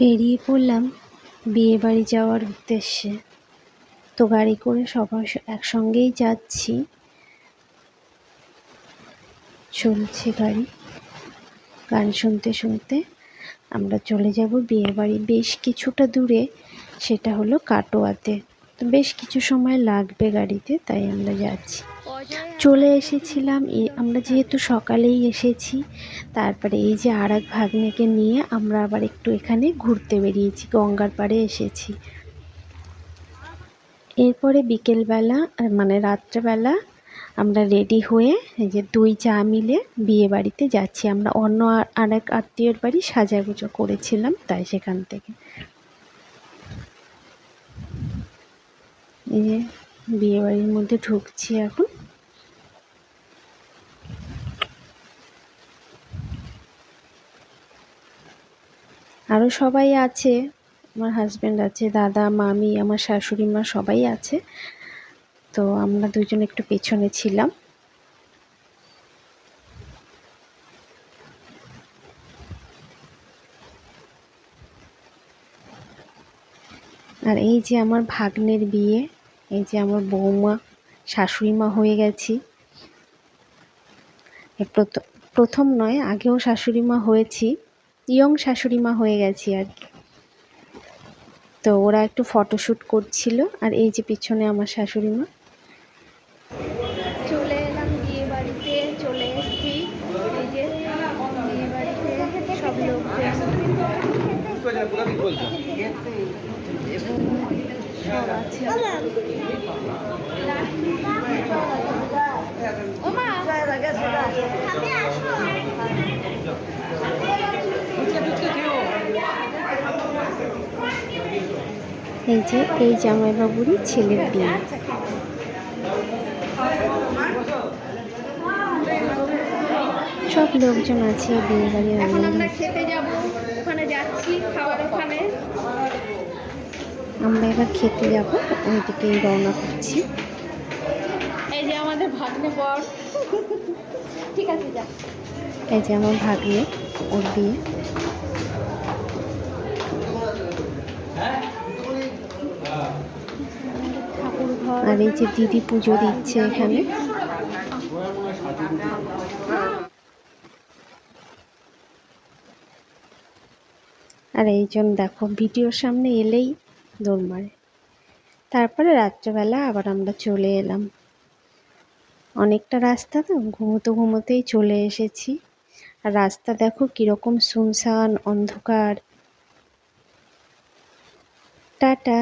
বেরিয়ে পড়লাম বিয়ে বাড়ি যাওয়ার উদ্দেশ্যে। তো গাড়ি করে সবার একসঙ্গেই যাচ্ছি। চলছে গাড়ি। গান শুনতে শুনতে আমরা চলে যাব বিয়ে বাড়ি বেশ কিছুটা দূরে সেটা হলো কাটোয়াতে। তো বেশ কিছু সময় লাগবে গাড়িতে, তাই আমরা যাচ্ছি। চলে এসেছিলাম। আমরা যেহেতু সকালেই এসেছি, তারপরে এই যে আর এক ভাগ্নেকে নিয়ে আমরা আবার একটু এখানে ঘুরতে বেরিয়েছি, গঙ্গার পাড়ে এসেছি। এরপরে বিকেলবেলা মানে রাত্রেবেলা আমরা রেডি হয়ে এই যে দুই চা মিলে বিয়ে বাড়িতে যাচ্ছি। আমরা অন্য আর এক আত্মীয়ের বাড়ি সাজাগুজো করেছিলাম তাই সেখান থেকে। এই যে বিয়ে বাড়ির মধ্যে ঢুকছি এখন। আরও সবাই আছে। আমার হাজব্যান্ড আছে, দাদা, মামি, আমার শাশুড়ি মা সবাই আছে। তো আমরা দুজন একটু পেছনে ছিলাম। আর এই যে আমার ভাগ্নের বিয়ে, এই যে আমার বৌমা, শাশুড়ি মা হয়ে গেছি। প্রথম নয়, আগেও শাশুড়ি মা হয়েছি। ইয়ং শাশুড়ি মা হয়ে গেছি আর কি। তো ওরা একটু ফটোশ্যুট করছিল আর এই যে পিছনে আমার শাশুড়ি মা। চলে এলাম বিয়ে বাড়িতে চলে এসেছি। এই যে বিয়ে বাড়িতে সব সব আছে। এই যে এই জামাইবাবুরই ছেলের বিয়ে। সব লোকজন আছে বিয়ে বাড়ি আমরা খেতে যাব যাচ্ছি আমরা এবার খেতে যাব ওইদিকেই রওনা করছি। এই যে আমাদের ভাগ্নে বর। ঠিক আছে যা। এই যে আমার ভাগ্নে ওর বিয়ে। আর এই যে দিদি পুজো দিচ্ছে এখানে। আর এইজন দেখো, ভিডিওর সামনে এলেই দৌড় মারে। তারপরে রাত্রেবেলা আবার আমরা চলে এলাম। অনেকটা রাস্তা তো ঘুমোতে ঘুমোতেই চলে এসেছি। আর রাস্তা দেখো কীরকম শুনশান অন্ধকার। টাটা।